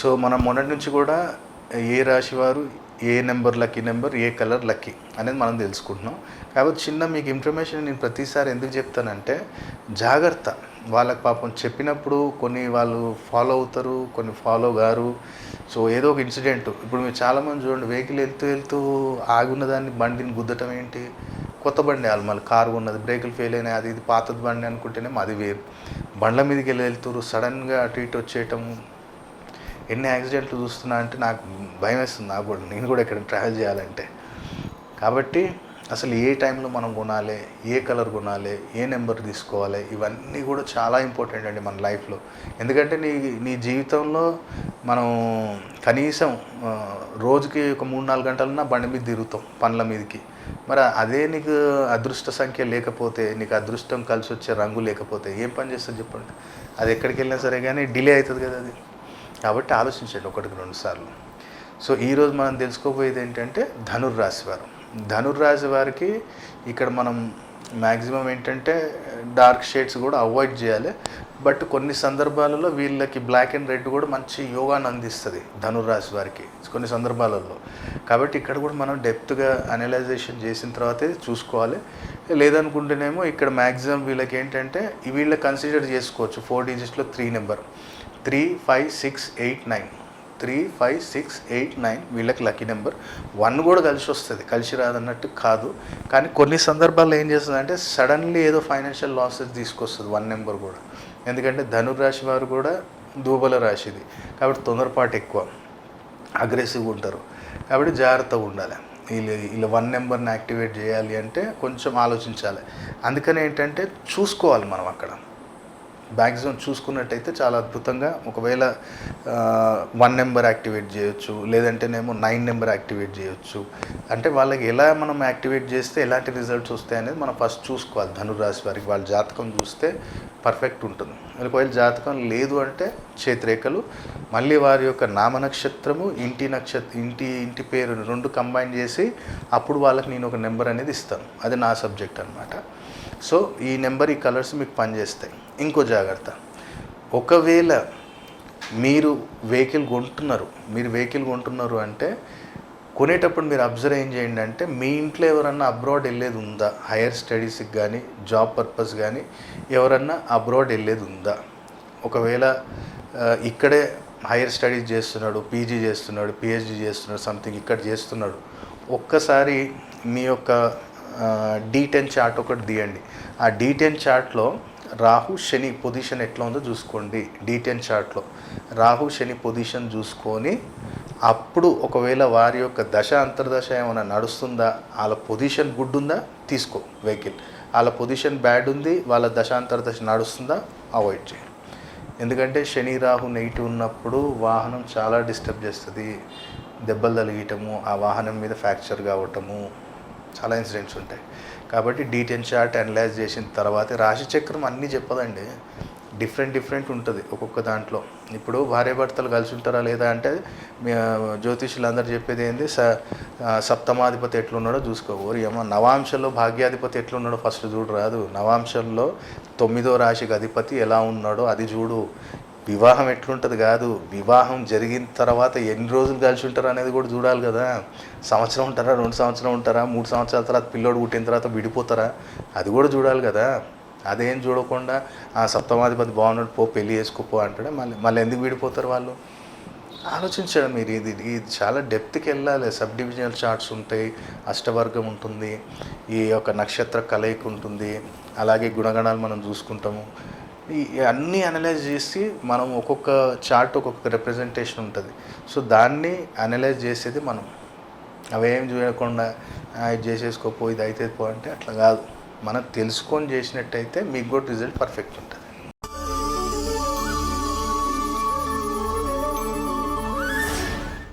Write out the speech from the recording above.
So మనం మొన్నటి నుంచి కూడా ఏ రాశి వారు ఏ నెంబర్ లక్కీ నెంబర్ ఏ కలర్ లక్కీ అనేది మనం తెలుసుకుంటున్నాం. కాబట్టి చిన్న మీకు ఇన్ఫర్మేషన్ నేను ప్రతిసారి ఎందుకు చెప్తానంటే జాగ్రత్త. వాళ్ళకి పాపం చెప్పినప్పుడు కొన్ని వాళ్ళు ఫాలో అవుతారు కొన్ని ఫాలో గారు. సో ఏదో ఒక ఇన్సిడెంట్. ఇప్పుడు మీరు చాలామంది చూడండి వెహికల్ వెళ్తూ వెళ్తూ ఆగున్న దాన్ని బండిని గుద్దటం ఏంటి? కొత్త బండి వాళ్ళు మళ్ళీ కారు ఉన్నది బ్రేకులు ఫెయిల్ అయినాయి అది ఇది పాతది బండి అనుకుంటేనేమో అది వేరు. బండ్ల మీదకి వెళ్ళి వెళ్తారు సడన్గా అటు ఇటు వచ్చేయటం ఎన్ని యాక్సిడెంట్లు చూస్తున్నా అంటే నాకు భయం వేస్తుంది నాకు కూడా నేను కూడా ఇక్కడ ట్రావెల్ చేయాలంటే. కాబట్టి అసలు ఏ టైంలో మనం కొనాలి ఏ కలర్ కొనాలి ఏ నెంబర్ తీసుకోవాలి ఇవన్నీ కూడా చాలా ఇంపార్టెంట్ అండి మన లైఫ్లో. ఎందుకంటే నీ నీ జీవితంలో మనం కనీసం రోజుకి ఒక మూడు నాలుగు గంటలన్నా బండి మీద తిరుగుతాం పనుల మీదకి. మరి అదే నీకు అదృష్ట సంఖ్య లేకపోతే నీకు అదృష్టం కలిసి వచ్చే రంగు లేకపోతే ఏం పని చేస్తుంది చెప్పండి? అది ఎక్కడికి వెళ్ళినా సరే కానీ డిలే అవుతుంది కదా అది. కాబట్టి ఆలోచించండి ఒకటికి రెండు సార్లు. సో ఈరోజు మనం తెలుసుకోబోయేది ఏంటంటే ధనుర్రాశి వారు. ధనుర్రాశి వారికి ఇక్కడ మనం మ్యాక్సిమం ఏంటంటే డార్క్ షేడ్స్ కూడా అవాయిడ్ చేయాలి. బట్ కొన్ని సందర్భాలలో వీళ్ళకి బ్లాక్ అండ్ రెడ్ కూడా మంచి యోగాన్ని అందిస్తుంది ధనుర్రాశి వారికి కొన్ని సందర్భాలలో. కాబట్టి ఇక్కడ కూడా మనం డెప్త్గా అనలైజేషన్ చేసిన తర్వాతే చూసుకోవాలి. లేదనుకుంటేనేమో ఇక్కడ మ్యాక్సిమం వీళ్ళకి ఏంటంటే వీళ్ళ కన్సిడర్ చేసుకోవచ్చు. Four డిజిట్స్లో three number. Three five six eight nine. Three five six eight nine వీళ్ళకి లక్కీ నెంబర్. వన్ కూడా కలిసి వస్తుంది. కలిసి రాదన్నట్టు కాదు. కానీ కొన్ని సందర్భాల్లో ఏం చేస్తుందంటే సడన్లీ ఏదో ఫైనాన్షియల్ లాసెస్ తీసుకొస్తుంది వన్ నెంబర్ కూడా. ఎందుకంటే ధనుర్రాశి వారు కూడా దూబల రాశిది. కాబట్టి తొందరపాటు ఎక్కువ. అగ్రెసివ్గా ఉంటారు. కాబట్టి జాగ్రత్తగా ఉండాలి. వీళ్ళు వీళ్ళు వన్ నెంబర్ని యాక్టివేట్ చేయాలి అంటే కొంచెం ఆలోచించాలి. అందుకని ఏంటంటే చూసుకోవాలి మనం అక్కడ. మ్యాక్సిమం చూసుకున్నట్టయితే చాలా అద్భుతంగా ఒకవేళ వన్ నెంబర్ యాక్టివేట్ చేయొచ్చు లేదంటేనేమో నైన్ నెంబర్ యాక్టివేట్ చేయొచ్చు. అంటే వాళ్ళకి ఎలా మనం యాక్టివేట్ చేస్తే ఎలాంటి రిజల్ట్స్ వస్తాయి అనేది మనం ఫస్ట్ చూసుకోవాలి. ధనురాశి వారికి వాళ్ళ జాతకం చూస్తే పర్ఫెక్ట్ ఉంటుంది. ఒకవేళ జాతకం లేదు అంటే చేతిరేఖలు మళ్ళీ వారి యొక్క నామ నక్షత్రము ఇంటి నక్షత్ర ఇంటి ఇంటి పేరు రెండు కంబైన్ చేసి అప్పుడు వాళ్ళకి నేను ఒక నెంబర్ అనేది ఇస్తాను. అది నా సబ్జెక్ట్ అనమాట సో ఈ నెంబర్ ఈ కలర్స్ మీకు పనిచేస్తాయి. ఇంకో జాగ్రత్త. ఒకవేళ మీరు వెహికల్ కొంటున్నారు మీరు వెహికల్ కొంటున్నారు అంటే కొనేటప్పుడు మీరు అబ్జర్వ్ ఏం చేయండి అంటే మీ ఇంట్లో ఎవరన్నా అబ్రాడ్ వెళ్ళేది ఉందా? హైయర్ స్టడీస్కి కానీ జాబ్ పర్పస్ కానీ ఎవరన్నా అబ్రాడ్ వెళ్ళేది ఉందా? ఒకవేళ ఇక్కడే హైయర్ స్టడీస్ చేస్తున్నాడు పీజీ చేస్తున్నాడు పిహెచ్డి చేస్తున్నాడు సంథింగ్ ఇక్కడ చేస్తున్నాడు. ఒక్కసారి మీ యొక్క డీ టెన్ చార్ట్ ఒకటి తీయండి. ఆ డీ టెన్ చార్ట్లో రాహు శని పొజిషన్ ఎట్లా ఉందో చూసుకోండి డీటెన్ చార్ట్లో రాహు శని పొజిషన్ చూసుకొని అప్పుడు ఒకవేళ వారి యొక్క దశ అంతర్దశ ఏమైనా నడుస్తుందా వాళ్ళ పొజిషన్ గుడ్ ఉందా తీసుకో వెహికల్. వాళ్ళ పొజిషన్ బ్యాడ్ ఉంది వాళ్ళ దశ అంతర్దశ నడుస్తుందా అవాయిడ్ చేయండి ఎందుకంటే శని రాహు నెగిటివ్ ఉన్నప్పుడు వాహనం చాలా డిస్టర్బ్ చేస్తుంది. దెబ్బలు తలిగటము ఆ వాహనం మీద ఫ్రాక్చర్ కావటము చాలా ఇన్సిడెంట్స్ ఉంటాయి. కాబట్టి డీటెయిల్ చార్ట్ అనలైజ్ చేసిన తర్వాత రాశి చక్రం అన్నీ చెప్పదండి. డిఫరెంట్ డిఫరెంట్ ఉంటుంది ఒక్కొక్క దాంట్లో. ఇప్పుడు భార్యాభర్తలు కలిసి ఉంటారా లేదా అంటే జ్యోతిషులు జ్యోతిష్యులు అందరు చెప్పేది ఏంది? స సప్తమాధిపతి ఎట్లున్నాడో చూసుకో. ఓరి ఏమో నవాంశంలో భాగ్యాధిపతి ఎట్లున్నాడో ఫస్ట్ చూడు రాదు. నవాంశంలో తొమ్మిదో రాశికి అధిపతి ఎలా ఉన్నాడో అది చూడు. వివాహం ఎట్లుంటుంది కాదు. వివాహం జరిగిన తర్వాత ఎన్ని రోజులు కలిసి ఉంటారు అనేది కూడా చూడాలి కదా. సంవత్సరం ఉంటారా రెండు సంవత్సరం ఉంటారా మూడు సంవత్సరాల తర్వాత పిల్లోడు పుట్టిన తర్వాత విడిపోతారా? అది కూడా చూడాలి కదా. అదేం చూడకుండా ఆ సప్తమాధిపతి బాగున్నాడు పో పెళ్ళి చేసుకోపో అంటాడు? మళ్ళీ మళ్ళీ ఎందుకు విడిపోతారు వాళ్ళు? ఆలోచించడం మీరు ఇది ఇది చాలా డెప్త్కి వెళ్ళాలి. సబ్ డివిజనల్ చార్ట్స్ ఉంటాయి అష్టవర్గం ఉంటుంది ఈ యొక్క నక్షత్ర కలయిక ఉంటుంది అలాగే గుణగణాలు మనం చూసుకుంటాము. అన్నీ అనలైజ్ చేసి మనం ఒక్కొక్క చార్ట్ ఒక్కొక్క రిప్రజెంటేషన్ ఉంటుంది. సో దాన్ని అనలైజ్ చేసేది మనం. అవేం చూడకుండా ఇది చేసేసుకోపో ఇది అయితే పో అంటే అట్లా కాదు. మనం తెలుసుకొని చేసినట్టయితే మీకు కూడా రిజల్ట్ పర్ఫెక్ట్ ఉంటుంది.